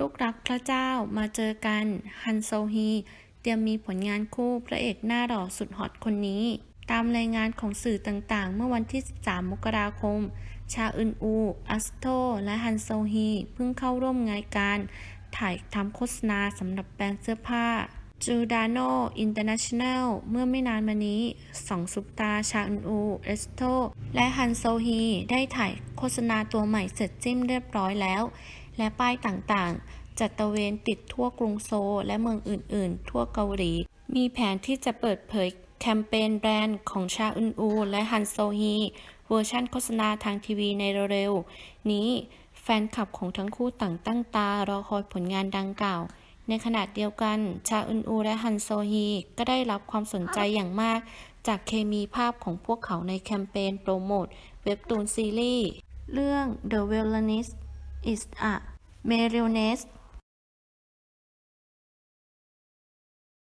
ลูกรักพระเจ้ามาเจอกัน ฮันโซฮี เตรียมมีผลงานคู่พระเอกหน้าหล่อสุดฮอตคนนี้ ตามรายงานของสื่อต่างๆ เมื่อวันที่ 13 มกราคม ชาอึนอู อัสโต และฮันโซฮี เพิ่งเข้าร่วมงานการ ถ่ายทำโฆษณาสำหรับแบรนด์เสื้อผ้าจูดาโนอินเตอร์เนชั่นแนลเมื่อไม่นานมานี้สองซุปตาร์ชาอึนอูเอสโตและฮันโซฮี ได้ถ่ายโฆษณาตัวใหม่เสร็จสิ้นเรียบร้อยแล้ว และป้ายต่างๆ จัดตะเวนติดทั่วกรุงโซลและเมืองอื่น ๆ ทั่วเกาหลี มีแผนที่จะเปิดเผยแคมเปญแบรนด์ของชาอึนอู และฮันโซฮีเวอร์ชั่นโฆษณาทางทีวีในเร็วๆนี้แฟนคลับของทั้งคู่ต่างตั้งตารอคอยผลงานดังกล่าว ในขณะเดียวกัน ชาอึนอู และฮันโซฮี ก็ได้รับความสนใจอย่างมาก จากเคมีภาพของพวกเขาในแคมเปญโปรโมท เว็บตูนซีรีส์ เรื่อง The Villainess is ah, a Marionette